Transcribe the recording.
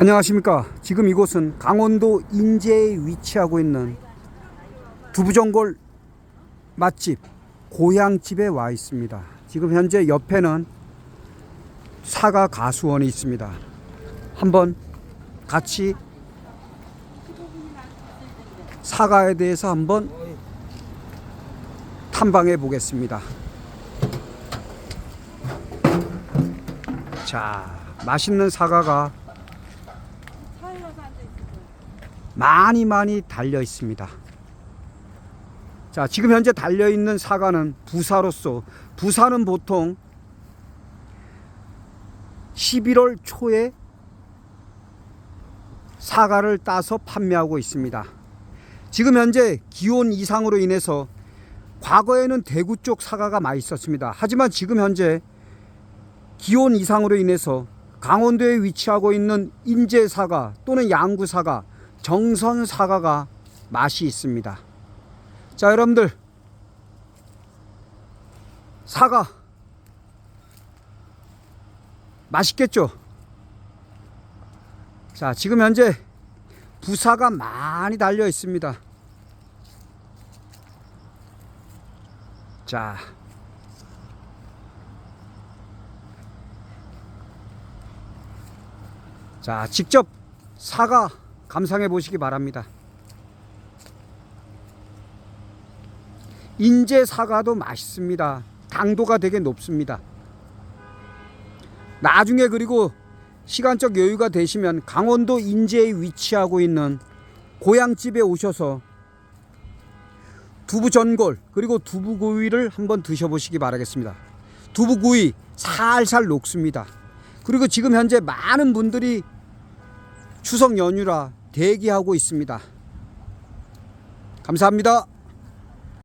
안녕하십니까. 지금 이곳은 강원도 인제에 위치하고 있는 두부전골 맛집 고향집에 와 있습니다. 지금 현재 옆에는 사과 가수원이 있습니다. 한번 같이 사과에 대해서 한번 탐방해 보겠습니다. 자, 맛있는 사과가 많이 많이 달려 있습니다. 자, 지금 현재 달려 있는 사과는 부사로서 부사는 보통 11월 초에 사과를 따서 판매하고 있습니다. 지금 현재 기온 이상으로 인해서 과거에는 대구 쪽 사과가 맛있었습니다. 하지만 지금 현재 기온 이상으로 인해서 강원도에 위치하고 있는 인제 사과 또는 양구 사과, 정선 사과가 맛이 있습니다. 자, 여러분들 사과 맛있겠죠? 자, 지금 현재 부사가 많이 달려 있습니다. 자, 자, 직접 사과 감상해 보시기 바랍니다. 인제 사과도 맛있습니다. 당도가 되게 높습니다. 나중에 그리고 시간적 여유가 되시면 강원도 인제에 위치하고 있는 고향집에 오셔서 두부 전골 그리고 두부구이를 한번 드셔보시기 바라겠습니다. 두부구이 살살 녹습니다. 그리고 지금 현재 많은 분들이 추석 연휴라 대기하고 있습니다. 감사합니다.